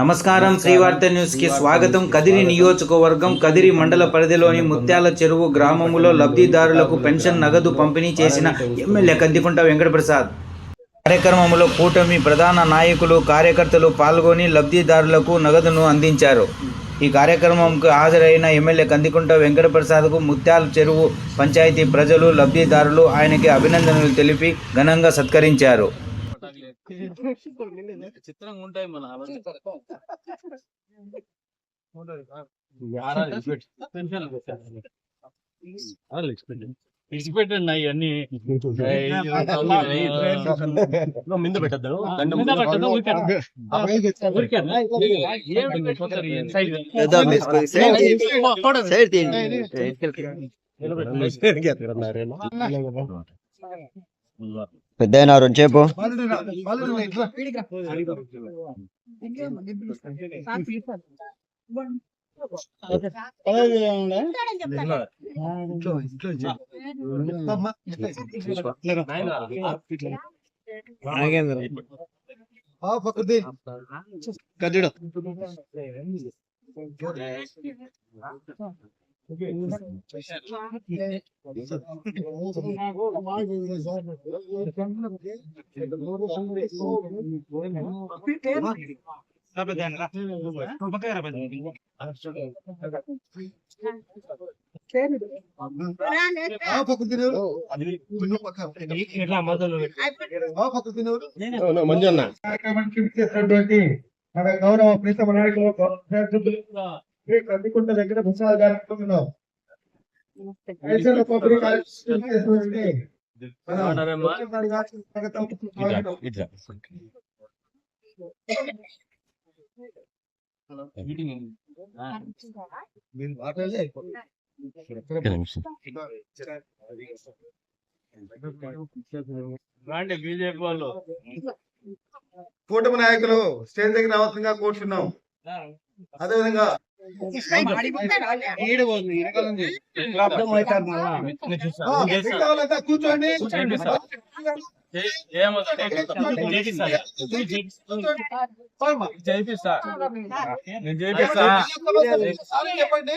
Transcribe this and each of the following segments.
నమస్కారం శ్రీవార్త న్యూస్కి స్వాగతం. కదిరి నియోజకవర్గం కదిరి మండల పరిధిలోని ముత్యాల చెరువు గ్రామములో లబ్ధిదారులకు పెన్షన్ నగదు పంపిణీ చేసిన ఎమ్మెల్యే కందికుంట వెంకటప్రసాద్. కార్యక్రమంలో కూటమి ప్రధాన నాయకులు కార్యకర్తలు పాల్గొని లబ్ధిదారులకు నగదును అందించారు. ఈ కార్యక్రమంకు హాజరైన ఎమ్మెల్యే కందికుంట వెంకటప్రసాద్కు ముత్యాల చెరువు పంచాయతీ ప్రజలు లబ్ధిదారులు ఆయనకి అభినందనలు తెలిపి ఘనంగా సత్కరించారు. చిత్రంగా ఉంటాయి మన ఇచ్చిపెట్టండి అవన్నీ మింద పెట్టద్దు మీద పెట్టద్దు, ఊరికే. ఊరికే. ఏమిటి పోతారు రెండు చేపు మంజన్న కార్యక్రమానికి ఇచ్చేసినటువంటి మన గౌరవ ప్రీతమ నాయకులు శ్రీ కందికుంట దగ్గర అయిపోతుంది. రాండి బీజేపీ వాళ్ళు. కూటమి నాయకులు స్టేజ్ దగ్గర రావాల్సిందిగా కోరుతున్నాం అదేవిధంగా కూర్చోండి? చేపిస్తా. నేను చేపిస్తా. సారీ చెప్పండి.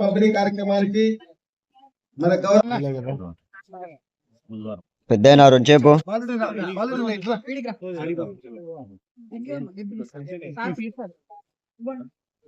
పంపిణీ కార్యక్రమానికి మన పెద్ద రెండు చేపు బాలుడు రా, బాలుడు రా, ఇట్రా. ఇంట్లో,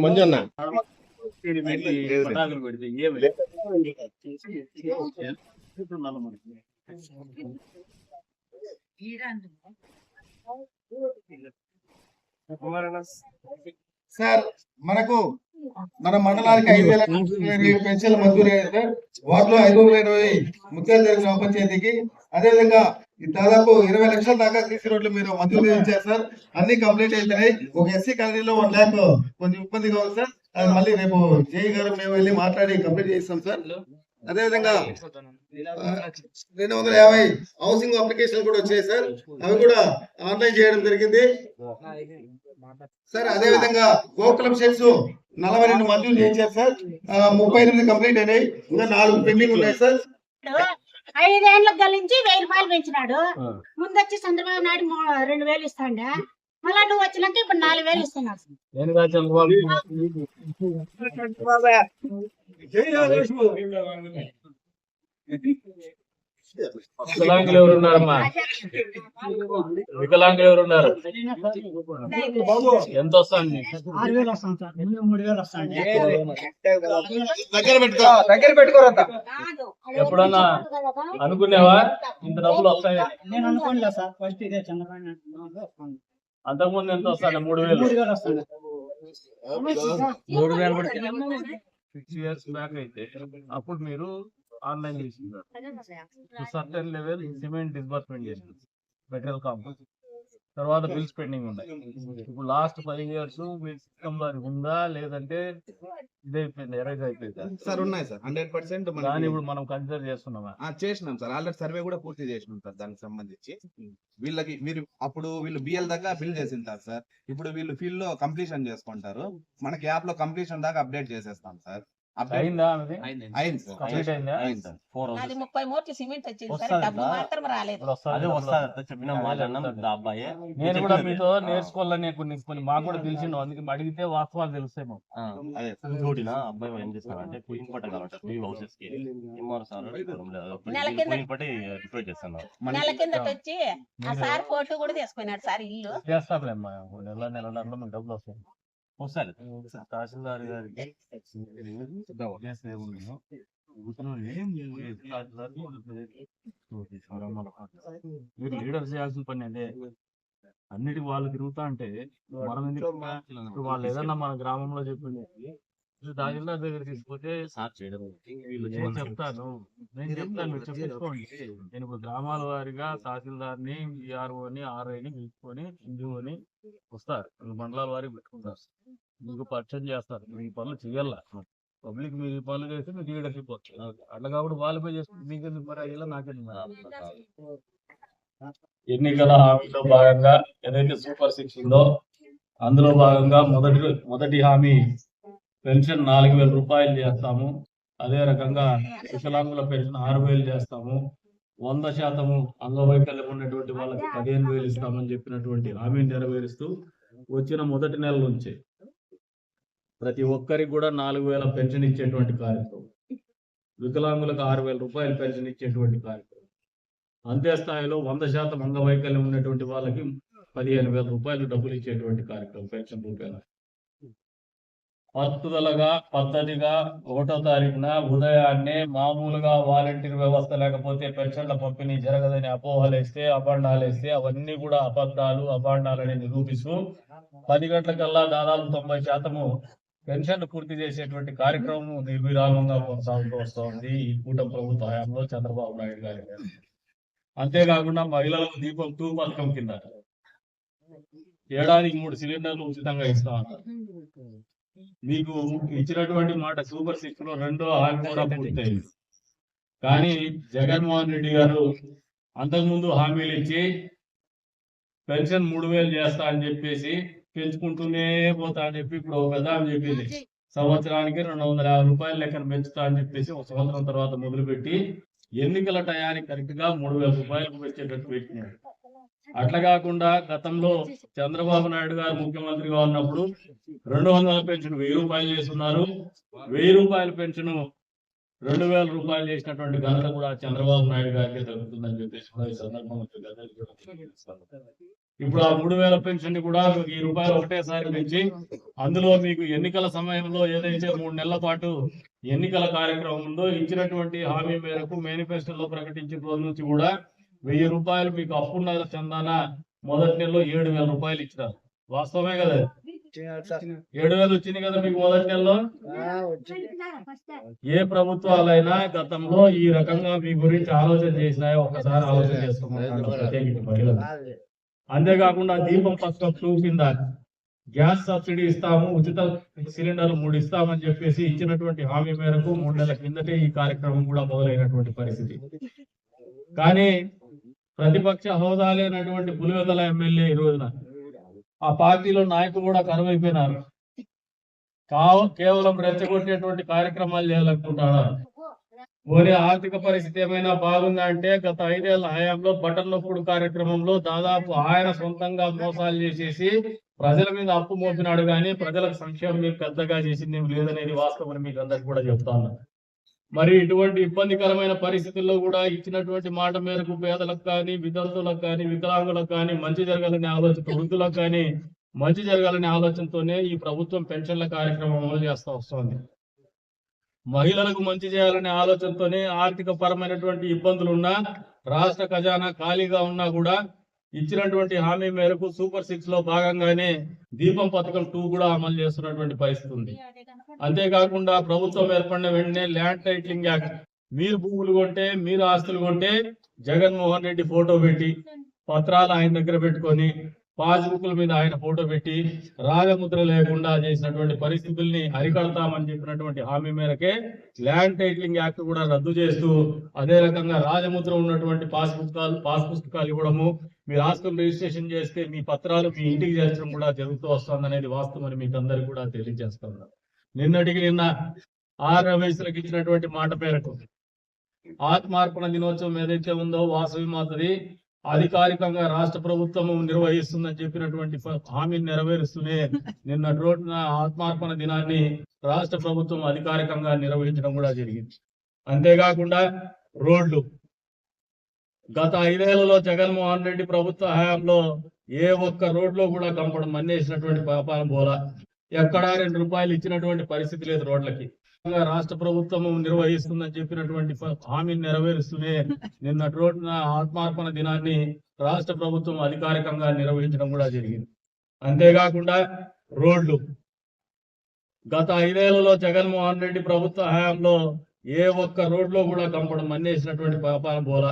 మంజన్న పటాకులు పెడితే ఏమి సార్ మనకు మన మండలానికి ఐదు వేల పెన్షన్లు మంజూరయ్యాయి సార్ వాటిలో ఐదు వందల ఇరవై ముత్యాల గ్రామ పంచాయతీకి అదేవిధంగా దాదాపు ఇరవై లక్షల దాకా సీసీ రోడ్లు మీరు మంజూరు చేశారు సార్. అన్ని కంప్లీట్ అవుతున్నాయి ఒక ఎస్సీ కాలనీలో వన్ ల్యాక్ కొంచెం ఇబ్బందిగా ఉంది సార్. అది మళ్ళీ రేపు జేఈ గారు మేము వెళ్ళి మాట్లాడి కంప్లీట్ చేస్తాం సార్. అదేవిధంగా రెండు వందల యాభై హౌసింగ్ అప్లికేషన్ కూడా వచ్చాయి సార్. అవి కూడా ఆన్లైన్ చేయడం జరిగింది. సార్ అదే విధంగా గోకులం షెడ్స్ నలభై రెండు మంజూరు చేశారు సార్. ముప్పై ఎనిమిది కంప్లీట్ అయినాయి. ఇంకా నాలుగు పెండింగ్ ఉన్నాయి సార్. ఐదేళ్ళకు గలించి వెయ్యి రూపాయలు పెంచినాడు. ముందు వచ్చి చంద్రబాబు నాయుడు మూ- రెండు వేలు ఇస్తాండే? మళ్ళా నువ్వు వచ్చినాక ఇప్పుడు నాలుగు వేలు ఇస్తున్నాడు. వికలాంగులు ఎవరు ఉన్నారమ్మా? వికలాంగులు ఎవరు ఉన్నారు? ఎంత వస్తుంది? మీకు? దగ్గర పెట్టుకో. దగ్గర పెట్టుకోరత కాదు. ఎప్పుడన్నా అనుకునేవా ఇంత డబ్బులు వస్తాయి? నేను అనుకోలే సార్. ఫస్ట్ ఇదే చంద్రబాబు అంతకుముందు ఎంత వస్తాయి మూడు వేలు. మూడు వేలు సిక్స్ ఇయర్స్ బ్యాక్ అయితే అప్పుడు మీరు ఆన్లైన్ చేసినారు సర్టెన్ లెవెల్ సిమెంట్ డిస్బర్స్మెంట్ చేసినారు మెటీరియల్ కాంపౌండ్ తర్వాత బిల్స్ పెండింగ్ ఉన్నాయి. ఇప్పుడు లాస్ట్ ఫైవ్ ఇయర్స్ మీ సిస్టమ్లో ఉందా? లేదంటే ఇదే అయిపోయింది? ఎరేజ్ అయిపోయింది? సార్ ఉన్నాయి సార్ హండ్రెడ్ పర్సెంట్ దాన్ని ఇప్పుడు మనం కన్సిడర్ చేస్తున్నామా? చేసినాం సార్ ఆల్రెడీ సర్వే కూడా పూర్తి చేసినాం సార్ దానికి సంబంధించి. వీళ్ళకి మీరు అప్పుడు వీళ్ళు బిఎల్ దాకా ఫిల్ చేసింటారు సార్ ఇప్పుడు వీళ్ళు ఫీల్డ్లో కంప్లీషన్ చేసుకుంటారు. మనకి యాప్లో కంప్లీషన్ దాకా అప్డేట్ చేసేస్తాం సార్ ముప్పై మూర్తి సిమెంట్ వచ్చింది సరే. డబ్బు? మాత్రం రాలేదు. అబ్బాయి? నేను కూడా మీతో నేర్చుకోవాలని కొన్ని కొన్ని మాకు కూడా తెలిసిండు. అందుకే అడిగితే వాస్తవాలు తెలుస్తాయి మాకు అబ్బాయి ఏం చేస్తానంటే క్వీన్ పట్ట కావాలి మీ హౌసెస్కి ఎంఆర్ సార్ నెల చేస్తున్నారు కిందట వచ్చి ఆ సార్ ఫోటో కూడా తీసుకున్నాడు సార్ ఇల్లు. చేస్తాంలేమ్మా నెల మీకు డబ్బులు వస్తాయి. తహసీల్దార్ గారికి. తహసీల్దార్కి మీరు లీడర్ చేయాల్సిన పని అదే అన్నిటికి వాళ్ళు తిరుగుతా అంటే మనం ఎందుకు ఇప్పుడు వాళ్ళు ఏదన్నా మన గ్రామంలో చెప్పింది ఇది తహసీల్దార్ దగ్గర తీసుకుంటే సార్ చేయడం నేను చెప్తాను. నేను చెప్తాను చెప్పించుకోండి నేను ఇప్పుడు గ్రామాల వారిగా తహసీల్దార్ని ఈఆర్ఓని ఆర్ఐని పిలుచుకొని ఇందుని వస్తారు. మండలాల వారికి పెట్టుకుంటారు. మీకు పరిచయం చేస్తారు. మీ పనులు చేయాల పబ్లిక్ మీ పనులు చేస్తే మీకు లీడర్షిప్ వస్తుంది అట్లా కాబట్టి వాళ్ళు పోయి చేసుకుంటే మీకు ఎందుకు మరి? అయ్యేలా నాకెందుకు మరి? ఎన్నికల హామీలో భాగంగా ఏదైతే సూపర్ సిక్స్ ఉందో అందులో భాగంగా మొదటి మొదటి హామీ పెన్షన్ నాలుగు వేల రూపాయలు చేస్తాము. అదే రకంగా వికలాంగుల పెన్షన్ ఆరు వేలు చేస్తాము. వంద శాతము అంగవైకల్యం ఉన్నటువంటి వాళ్ళకి పదిహేను వేలు ఇస్తామని చెప్పినటువంటి హామీని నెరవేరుస్తూ వచ్చిన మొదటి నెల నుంచి ప్రతి ఒక్కరికి కూడా నాలుగు వేల పెన్షన్ ఇచ్చేటువంటి కార్యక్రమం. వికలాంగులకు ఆరు వేల రూపాయలు పెన్షన్ ఇచ్చేటువంటి కార్యక్రమం. అంతే స్థాయిలో వంద శాతం అంగవైకల్యం ఉన్నటువంటి వాళ్ళకి పదిహేను వేల రూపాయలు డబ్బులు ఇచ్చేటువంటి కార్యక్రమం పెన్షన్ రూపాయలు పట్టుదలగా పద్ధతిగా ఒకటో తారీఖున ఉదయాన్నే మామూలుగా వాలంటీర్ వ్యవస్థ లేకపోతే పెన్షన్ల పంపిణీ జరగదని అపోహలు వేస్తే అపాండాలు వేస్తే అవన్నీ కూడా అబద్ధాలు అపాండాలని నిరూపిస్తూ పది గంటలకల్లా దాదాపు తొంభై శాతము పెన్షన్ పూర్తి చేసేటువంటి కార్యక్రమం నిర్విరామంగా కొనసాగుతూ వస్తోంది ఈ కూట ప్రభుత్వ హయాంలో చంద్రబాబు నాయుడు గారి అంతేకాకుండా మహిళలకు దీపం టూ పథకం కింద. ఏడాదికి మూడు సిలిండర్లు ఉచితంగా ఇస్తా ఉన్నారు మీకు ఇచ్చినటువంటి మాట సూపర్ సిక్స్లో రెండో హామీ కూడా పూర్తయింది. కానీ జగన్మోహన్ రెడ్డి గారు అంతకుముందు హామీలు ఇచ్చి పెన్షన్ మూడు వేలు చేస్తా అని చెప్పేసి పెంచుకుంటూనే పోతా అని చెప్పి ఇప్పుడు ఒక పెద్ద ఆమె చెప్పింది. సంవత్సరానికి రెండు వందల యాభై రూపాయల లెక్కన పెంచుతా అని చెప్పేసి ఒక సంవత్సరం తర్వాత మొదలుపెట్టి ఎన్నికల టయానికి కరెక్ట్గా మూడు వేల రూపాయలకు పెంచేటట్టు పెట్టినాడు అట్లా కాకుండా గతంలో చంద్రబాబు నాయుడు గారు ముఖ్యమంత్రిగా ఉన్నప్పుడు రెండు వందల పెన్షన్ వెయ్యి రూపాయలు చేస్తున్నారు. వెయ్యి రూపాయల పెన్షన్ రెండు వేల రూపాయలు చేసినటువంటి ఘనత కూడా చంద్రబాబు నాయుడు గారికి తగ్గుతుందని చెప్పేసి కూడా ఈ సందర్భంగా ఇప్పుడు ఆ మూడు వేల పెన్షన్ని కూడా ఈ రూపాయలు ఒకటేసారి పెంచి అందులో మీకు ఎన్నికల సమయంలో ఏదైతే మూడు నెలల పాటు ఎన్నికల కార్యక్రమం ఉందో ఇచ్చినటువంటి హామీ మేరకు మేనిఫెస్టోలో ప్రకటించిన రోజు నుంచి కూడా వెయ్యి రూపాయలు మీకు అప్పున్న చందాన మొదటి నెలలో ఏడు వేల రూపాయలు ఇచ్చినారు. వాస్తవమే కదా? ఏడు వేలు వచ్చింది కదా మీకు మొదటి నెలలో? ఏ ప్రభుత్వాలైనా గతంలో ఈ రకంగా మీ గురించి ఆలోచన చేసినాయో ఒకసారి ఆలోచన మహిళలు. అంతేకాకుండా దీపం పథకం కింద గ్యాస్ సబ్సిడీ ఇస్తాము ఉచిత సిలిండర్లు మూడు ఇస్తామని చెప్పేసి ఇచ్చినటువంటి హామీ మేరకు మూడు నెలల కిందటే ఈ కార్యక్రమం కూడా మొదలైనటువంటి పరిస్థితి. కానీ ప్రతిపక్ష హోదా లేనటువంటి పులివెందల ఎమ్మెల్యే ఈ రోజున. ఆ పార్టీలో నాయకులు కూడా కరువైపోయినారు. కావు కేవలం రెచ్చగొట్టేటువంటి కార్యక్రమాలు చేయాలనుకుంటాడా పోనీ ఆర్థిక పరిస్థితి ఏమైనా బాగుందా అంటే గత ఐదేళ్ళ హయాంలో బటన్ నొప్పుడు కార్యక్రమంలో దాదాపు ఆయన సొంతంగా మోసాలు చేసేసి ప్రజల మీద అప్పు మోపినాడు కానీ ప్రజలకు సంక్షేమం మీరు పెద్దగా చేసింది లేదనేది వాస్తవం మీకు అందరికి కూడా చెప్తాను మరి ఇటువంటి ఇబ్బందికరమైన పరిస్థితుల్లో కూడా ఇచ్చినటువంటి మాట మేరకు పేదలకు కానీ విద్యార్థులకు కానీ వికలాంగులకు కానీ మంచి జరగాలనే ఆలోచన వృద్ధులకు కానీ మంచి జరగాలనే ఆలోచనతోనే ఈ ప్రభుత్వం పెన్షన్ల కార్యక్రమం అమలు చేస్తూ వస్తోంది. మహిళలకు మంచి చేయాలనే ఆలోచనతోనే ఆర్థిక పరమైనటువంటి ఇబ్బందులు ఉన్నా రాష్ట్ర ఖజానా ఖాళీగా ఉన్నా కూడా ఇచ్చినటువంటి హామీ మేరకు సూపర్ సిక్స్లో భాగంగానే దీపం పథకం టూ కూడా అమలు చేస్తున్నటువంటి పరిస్థితి ఉంది. అంతేకాకుండా ప్రభుత్వం ఏర్పడిన వెంటనే ల్యాండ్ టైటిలింగ్ యాక్ట్. మీరు భూములు కొంటే మీరు ఆస్తులు కొంటే జగన్మోహన్ రెడ్డి ఫోటో పెట్టి పత్రాలు ఆయన దగ్గర పెట్టుకొని పాస్బుక్ల మీద ఆయన ఫోటో పెట్టి రాగముద్ర లేకుండా చేసినటువంటి పరిస్థితుల్ని అరికడతామని చెప్పినటువంటి హామీ మేరకే ల్యాండ్ టైటిలింగ్ యాక్ట్ కూడా రద్దు చేస్తూ అదే రకంగా రాజముద్ర ఉన్నటువంటి పాస్ పుస్తకాలు పాస్ పుస్తకాలు ఇవ్వడము మీ రాష్ట్రం రిజిస్ట్రేషన్ చేస్తే మీ పత్రాలు మీ ఇంటికి చేర్చడం కూడా జరుగుతూ వస్తుంది అనేది వాస్తవం అని మీకు అందరికీ కూడా తెలియజేస్తున్నారు నిన్నటికి నిన్న ఆర్ వయసులకు ఇచ్చినటువంటి మాట పేరకు ఆత్మార్పణ దినోత్సవం ఏదైతే ఉందో వాసవి మాతది అధికారికంగా రాష్ట్ర ప్రభుత్వం నిర్వహిస్తుందని చెప్పినటువంటి హామీని నెరవేరుస్తూనే నిన్న రోడ్డున ఆత్మార్పణ దినాన్ని రాష్ట్ర ప్రభుత్వం అధికారికంగా నిర్వహించడం కూడా జరిగింది. అంతేకాకుండా రోడ్లు. గత ఐదేళ్ళలో జగన్మోహన్ రెడ్డి ప్రభుత్వ హయాంలో ఏ ఒక్క రోడ్లో కూడా కంపడం మన్నేసినటువంటి పాపాలం పోలా ఎక్కడా రెండు రూపాయలు ఇచ్చినటువంటి పరిస్థితి లేదు రోడ్లకి. రాష్ట్ర ప్రభుత్వం నిర్వహిస్తుందని చెప్పినటువంటి హామీని నెరవేరుస్తూనే నిన్న రోడ్డున ఆత్మార్పణ దినాన్ని రాష్ట్ర ప్రభుత్వం అధికారికంగా నిర్వహించడం కూడా జరిగింది. అంతేకాకుండా రోడ్లు. గత ఐదేళ్ళలో జగన్మోహన్ రెడ్డి ప్రభుత్వ హయాంలో ఏ ఒక్క రోడ్లో కూడా కంపడం మన్నేసినటువంటి పాపాన బోల.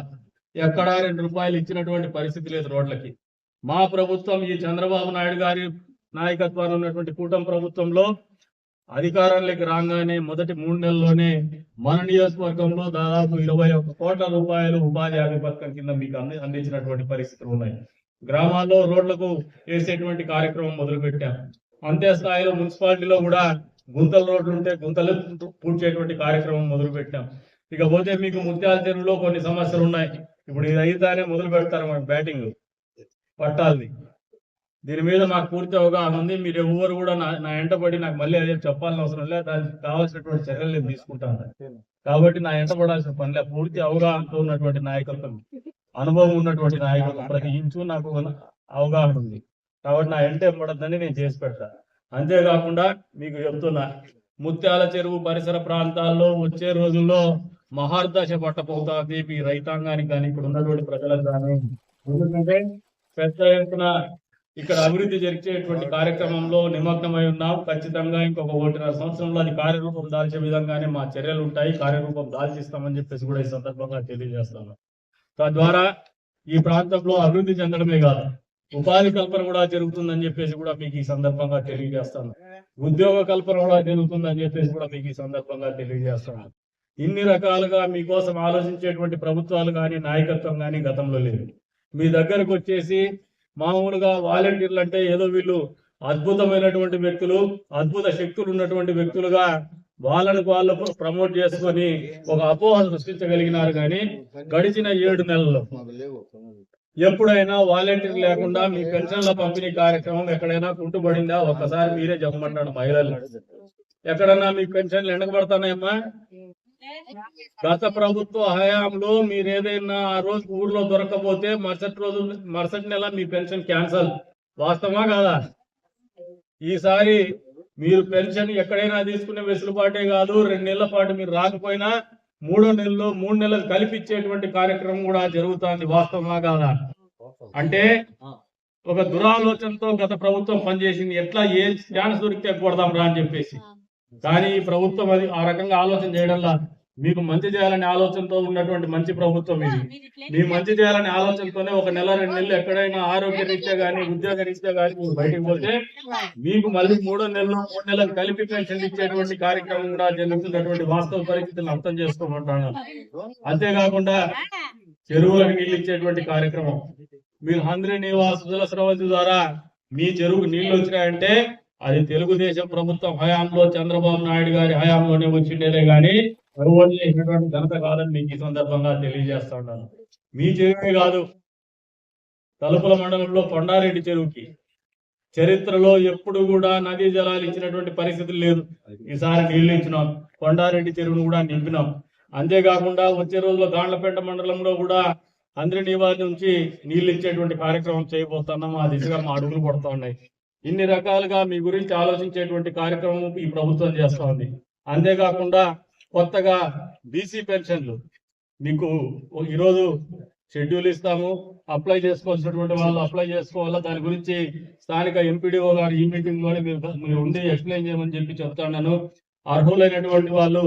ఎక్కడా రెండు రూపాయలు ఇచ్చినటువంటి పరిస్థితి లేదు రోడ్లకి. మా ప్రభుత్వం ఈ చంద్రబాబు నాయుడు గారి నాయకత్వాన్ని ఉన్నటువంటి కూటమి ప్రభుత్వంలో అధికారంలోకి రాగానే మొదటి మూడు నెలల్లోనే మన నియోజకవర్గంలో దాదాపు ఇరవై ఒక్క కోట్ల రూపాయలు ఉపాధి హామీ పథకం కింద మీకు అంది అందించినటువంటి పరిస్థితులు ఉన్నాయి. గ్రామాల్లో రోడ్లకు వేసేటువంటి కార్యక్రమం మొదలుపెట్టాం. అంతే స్థాయిలో మున్సిపాలిటీలో కూడా గుంతల రోడ్లు ఉంటే గుంతలు పూడ్చేటువంటి కార్యక్రమం మొదలుపెట్టాం. ఇకపోతే ఇక పోతే మీకు ముత్యాల చెరువులో కొన్ని సమస్యలు ఉన్నాయి. ఇప్పుడు ఇది అయితేనే మొదలు పెడతారు మన బ్యాటింగ్ పట్టాలది దీని మీద మాకు పూర్తి అవగాహన ఉంది. మీరు ఎవరు కూడా నా నా ఎంటబడి నాకు మళ్ళీ అదే చెప్పాల్సిన అవసరం లేదు. దానికి కావాల్సినటువంటి చర్యలు నేను తీసుకుంటాను. కాబట్టి నా ఎంటబడాల్సిన పని లేదు. పూర్తి అవగాహనతో ఉన్నటువంటి నాయకత్వం అనుభవం ఉన్నటువంటి నాయకత్వం ప్రతి ఇంచు నాకు అవగాహన ఉంది. కాబట్టి నా ఎంట పడద్దని నేను చేసి పెడతా. అంతేకాకుండా మీకు చెప్తున్నా ముత్యాల చెరువు పరిసర ప్రాంతాల్లో వచ్చే రోజుల్లో మహార్దశ పట్టబోతోంది రైతాంగానికి కానీ ఇక్కడ ఉన్నటువంటి ప్రజలకు కానీ. ఎందుకంటే పెద్ద ఎత్తున ఇక్కడ అభివృద్ధి జరిగేటువంటి కార్యక్రమంలో నిమగ్నమై ఉన్నాం. ఖచ్చితంగా ఇంకొక ఒకటిన్నర సంవత్సరంలో అది కార్యరూపం దాల్చే విధంగానే మా చర్యలు ఉంటాయి. కార్యరూపం దాల్చిస్తామని చెప్పేసి కూడా ఈ సందర్భంగా తెలియజేస్తాను తద్వారా ఈ ప్రాంతంలో అభివృద్ధి చెందడమే కాదు ఉపాధి కల్పన కూడా జరుగుతుందని చెప్పేసి కూడా మీకు ఈ సందర్భంగా తెలియజేస్తాను ఉద్యోగ కల్పన కూడా జరుగుతుందని చెప్పేసి కూడా మీకు ఈ సందర్భంగా తెలియజేస్తాను ఇన్ని రకాలుగా మీకోసం ఆలోచించేటువంటి ప్రభుత్వాలు కానీ నాయకత్వం కానీ గతంలో లేదు. మీ దగ్గరకు వచ్చేసి మామూలుగా వాలంటీర్లు అంటే ఏదో వీళ్ళు అద్భుతమైనటువంటి వ్యక్తులు అద్భుత శక్తులు ఉన్నటువంటి వ్యక్తులుగా వాళ్ళను వాళ్ళు ప్రమోట్ చేసుకొని ఒక అపోహ సృష్టించగలిగినారు కానీ గడిచిన ఏడు నెలల్లో ఎప్పుడైనా వాలంటీర్ లేకుండా మీ పెన్షన్ల పంపిణీ కార్యక్రమం ఎక్కడైనా కుంటుపడిందా? ఒక్కసారి మీరే చెప్పమంటాడు మహిళలు ఎక్కడన్నా మీ పెన్షన్లు వెనకబడతానేమ్మా? గత ప్రభుత్వ హయాంలో మీరు ఏదైనా ఆ రోజు ఊర్లో దొరకకపోతే మరుసటి రోజు మరుసటి నెల మీ పెన్షన్ క్యాన్సల్. వాస్తవమా కాదా? ఈసారి మీరు పెన్షన్ ఎక్కడైనా తీసుకునే వెసులుబాటే కాదు. రెండు నెలల పాటు మీరు రాకపోయినా మూడో నెలలో మూడు నెలలు కలిపి ఇచ్చేటువంటి కార్యక్రమం కూడా జరుగుతుంది. వాస్తవమా కాదా? అంటే ఒక దురాలోచనతో గత ప్రభుత్వం పనిచేసింది. ఎట్లా? ఏ ఛాన్స్ దొరికితే కొడదాం రా అని చెప్పేసి. కానీ ఈ ప్రభుత్వం అది ఆ రకంగా ఆలోచన చేయడంలా మీకు మంచి చేయాలనే ఆలోచనతో ఉన్నటువంటి మంచి ప్రభుత్వం ఇది. మీ మంచి చేయాలనే ఆలోచనతోనే ఒక నెల రెండు నెలలు ఎక్కడైనా ఆరోగ్య రీత్యా గానీ ఉద్యోగ రీత్యా గానీ మీరు బయటకు పోతే మీకు మళ్ళీ మూడో నెలలు మూడు నెలలు కలిపి పెన్షన్ ఇచ్చేటువంటి కార్యక్రమం కూడా జరుగుతున్నటువంటి వాస్తవ పరిస్థితులను అర్థం చేసుకోమంటాను అంతేకాకుండా చెరువులకు నీళ్ళు ఇచ్చేటువంటి కార్యక్రమం. మీరు హంద్రి నివాస సుజల స్రవంతి ద్వారా మీ చెరువుకు నీళ్ళు వచ్చినాయంటే అది తెలుగుదేశం ప్రభుత్వం హయాంలో చంద్రబాబు నాయుడు గారి హయాంలోనే వచ్చిండేదే కానీ కరువులు చేసినటువంటి ఘనత కాదని మీకు ఈ సందర్భంగా తెలియజేస్తా ఉన్నాను. మీ చెరువే కాదు తలుపుల మండలంలో కొండారెడ్డి చెరువుకి. చరిత్రలో ఎప్పుడు కూడా నదీ జలాలు ఇచ్చినటువంటి పరిస్థితులు లేదు. ఈసారి నీళ్ళు ఇచ్చినాం కొండారెడ్డి చెరువును కూడా నింపినాం. అంతేకాకుండా వచ్చే రోజుల్లో గాండ్లపేట మండలంలో కూడా అందరి నివారి నుంచి నీళ్ళు ఇచ్చేటువంటి కార్యక్రమం చేయబోతున్నాం. ఆ దిశగా మా అడుగులు పడుతూ ఉన్నాయి. ఇన్ని రకాలుగా మీ గురించి ఆలోచించేటువంటి కార్యక్రమం ఈ ప్రభుత్వం చేస్తా ఉంది అంతేకాకుండా కొత్తగా బీసీ పెన్షన్లు. మీకు ఈరోజు షెడ్యూల్ ఇస్తాము. అప్లై చేసుకోవాల్సినటువంటి వాళ్ళు అప్లై చేసుకోవాలా? దాని గురించి స్థానిక ఎంపీడీఓ గారు ఈ మీటింగ్లోనే మీరు మీరు ఉండి ఎక్స్ప్లెయిన్ చేయమని చెప్పి చెప్తాను అర్హులైనటువంటి వాళ్ళు